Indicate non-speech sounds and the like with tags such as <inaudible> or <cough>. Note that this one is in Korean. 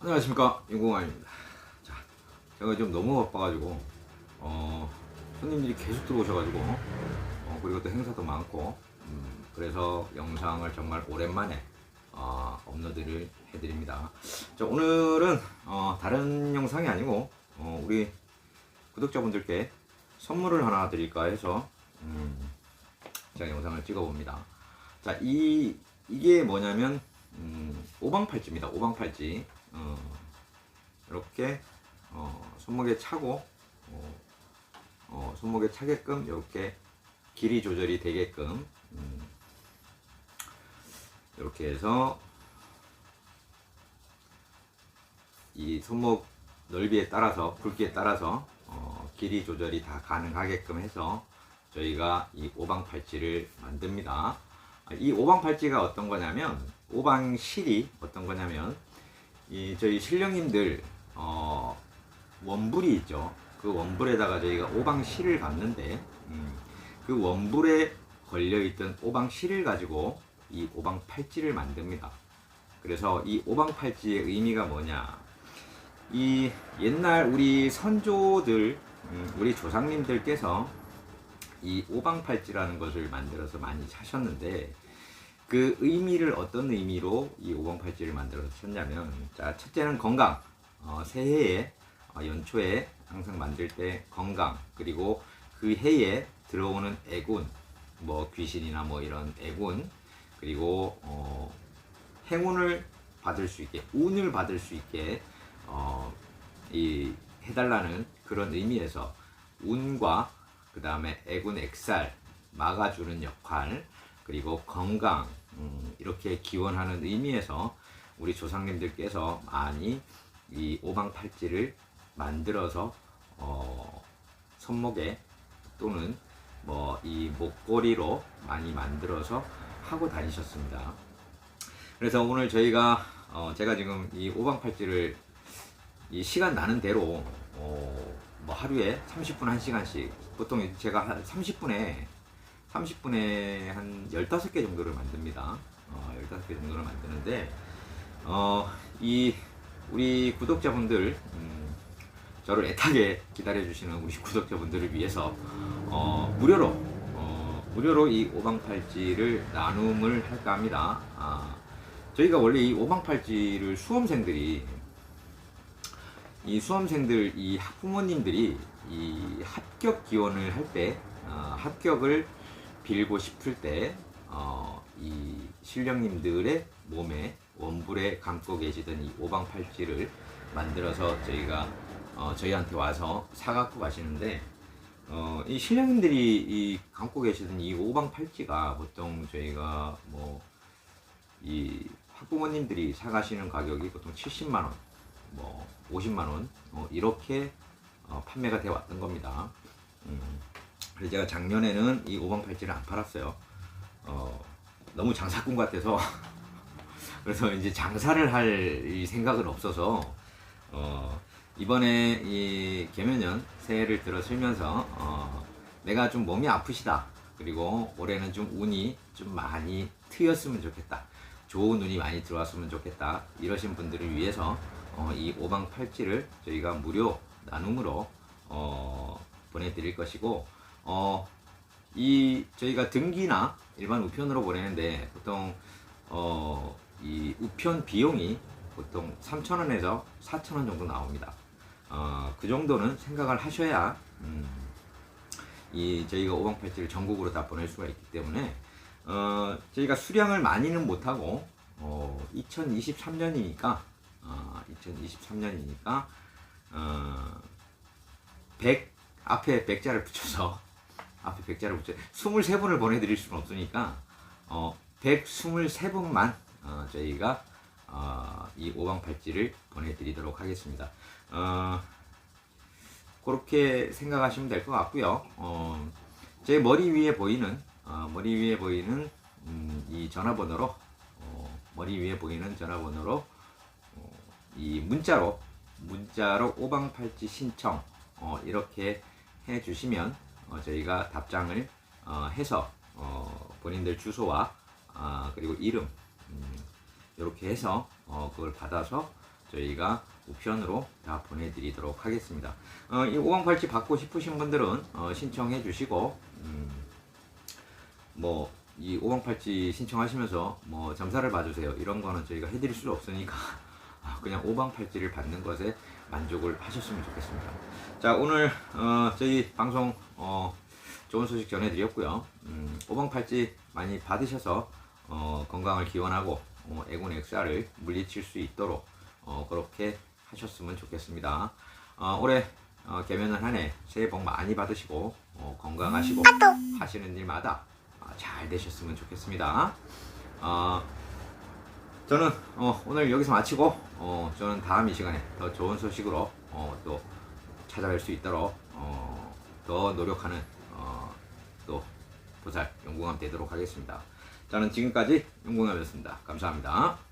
안녕하십니까 윤공환입니다. 자, 제가 좀 너무 바빠가지고 어, 손님들이 계속 들어오셔가지고 어, 그리고 또 행사도 많고 음, 그래서 영상을 정말 오랜만에 어, 업로드를 해드립니다. 자, 오늘은 어, 다른 영상이 아니고 어, 우리 구독자분들께 선물을 하나 드릴까 해서 음, 제가 영상을 찍어봅니다. 자, 이 이게 뭐냐면 음, 오방팔찌입니다. 오방팔찌. 어, 이렇게 어, 손목에 차고 어, 어, 손목에 차게끔 이렇게 길이 조절이 되게끔 음, 이렇게 해서 이 손목 넓이에 따라서 굵기에 따라서 어, 길이 조절이 다 가능하게끔 해서 저희가 이 오방 팔찌를 만듭니다. 아, 이 오방 팔찌가 어떤 거냐면 오방 실이 어떤 거냐면 이 저희 신령님들 어, 원불이 있죠. 그 원불에다가 저희가 오방 실을 받는데 음, 그 원불에 걸려 있던 오방 실을 가지고 이 오방 팔찌를 만듭니다. 그래서 이 오방 팔찌의 의미가 뭐냐? 이 옛날 우리 선조들, 음, 우리 조상님들께서 이 오방 팔찌라는 것을 만들어서 많이 차셨는데 그 의미를 어떤 의미로 이 오방 팔찌를 만들어서 쳤냐면 자 첫째는 건강 어, 새해에 어, 연초에 항상 만들 때 건강 그리고 그 해에 들어오는 애군 뭐 귀신이나 뭐 이런 애군 그리고 어, 행운을 받을 수 있게 운을 받을 수 있게 어, 이 해달라는 그런 의미에서 운과 그 다음에 애군 액살 막아주는 역할 그리고 건강 음, 이렇게 기원하는 의미에서 우리 조상님들께서 많이 이 오방 팔찌를 만들어서 어, 손목에 또는 뭐 이 목걸이로 많이 만들어서 하고 다니셨습니다. 그래서 오늘 저희가 어, 제가 지금 이 오방 팔찌를 이 시간 나는 대로 어, 뭐 하루에 30분 1시간씩 보통 제가 한 30분에 30분에 한 15개 정도를 만듭니다. 어, 15개 정도를 만드는데, 어, 이, 우리 구독자분들, 음, 저를 애타게 기다려주시는 우리 <laughs> 구독자분들을 위해서, 어, 무료로, 어, 무료로 이 오방팔찌를 나눔을 할까 합니다. 아, 저희가 원래 이 오방팔찌를 수험생들이, 이 수험생들, 이 학부모님들이 이 합격 기원을 할 때, 어, 합격을 빌고 싶을 때, 어, 이 신령님들의 몸에 원불에 감고 계시던 이 오방 팔찌를 만들어서 저희가 어, 저희한테 와서 사갖고 가시는데, 어, 이 신령님들이 이 감고 계시던 이 오방 팔찌가 보통 저희가 뭐, 이 학부모님들이 사가시는 가격이 보통 70만 원, 뭐, 50만원, 어, 이렇게 어, 판매가 되어 왔던 겁니다. 음. 그래서 제가 작년에는 이 오방 팔찌를 안 팔았어요. 어, 너무 장사꾼 같아서 <laughs> 그래서 이제 장사를 할이 생각은 없어서 어, 이번에 이 개면년 새해를 들어서면서 어, 내가 좀 몸이 아프시다. 그리고 올해는 좀 운이 좀 많이 트였으면 좋겠다. 좋은 운이 많이 들어왔으면 좋겠다. 이러신 분들을 위해서 어, 이 오방 팔찌를 저희가 무료 나눔으로 어, 보내드릴 것이고 어, 이 저희가 등기나 일반 우편으로 보내는데 보통 어, 이 우편 비용이 보통 3,000원에서 4,000원 정도 나옵니다. 어, 그 정도는 생각을 하셔야 음, 이 저희가 오방 팔찌를 전국으로 다 보낼 수가 있기 때문에 어, 저희가 수량을 많이는 못하고 어, 2023년이니까 어, 2023년이니까 어, 100 앞에 100자를 붙여서 <laughs> 앞에 100자를 붙여 23분을 보내드릴 수는 없으니까 어, 123분만 어, 저희가 어, 이 오방 팔찌를 보내드리도록 하겠습니다. 어, 그렇게 생각하시면 될 것 같고요. 어, 제 머리 위에 보이는 어, 머리 위에 보이는 음, 이 전화번호로 어, 머리 위에 보이는 전화번호로 어, 이 문자로 문자로 오방팔찌 신청 어, 이렇게 해주시면 어, 저희가 답장을 어, 해서 어, 본인들 주소와 아, 그리고 이름 이렇게 해서 어, 그걸 받아서 저희가 우편으로 다 보내드리도록 하겠습니다. 어, 이 오방팔찌 받고 싶으신 분들은 어, 신청해 주시고 음, 뭐이 오방팔찌 신청하시면서 뭐 점사를 봐주세요 이런 거는 저희가 해드릴 수 없으니까 <laughs> 아, 그냥 오방팔찌를 받는 것에 만족을 하셨으면 좋겠습니다. 자 오늘 어, 저희 방송 어, 좋은 소식 전해드렸고요. 음, 오방팔찌 많이 받으셔서 어, 건강을 기원하고 어, 애군 엑사를 물리칠 수 있도록 어, 그렇게 하셨으면 좋겠습니다. 어, 올해 어, 개면은 한해 새해 복 많이 받으시고 어, 건강하시고 하시는 일마다 어, 잘 되셨으면 좋겠습니다. 어, 저는 어, 오늘 여기서 마치고 어, 저는 다음 이 시간에 더 좋은 소식으로 어, 또 찾아뵐 수 있도록 어, 더 노력하는 어, 또 보살 용궁함 되도록 하겠습니다. 저는 지금까지 용궁함이었습니다. 감사합니다.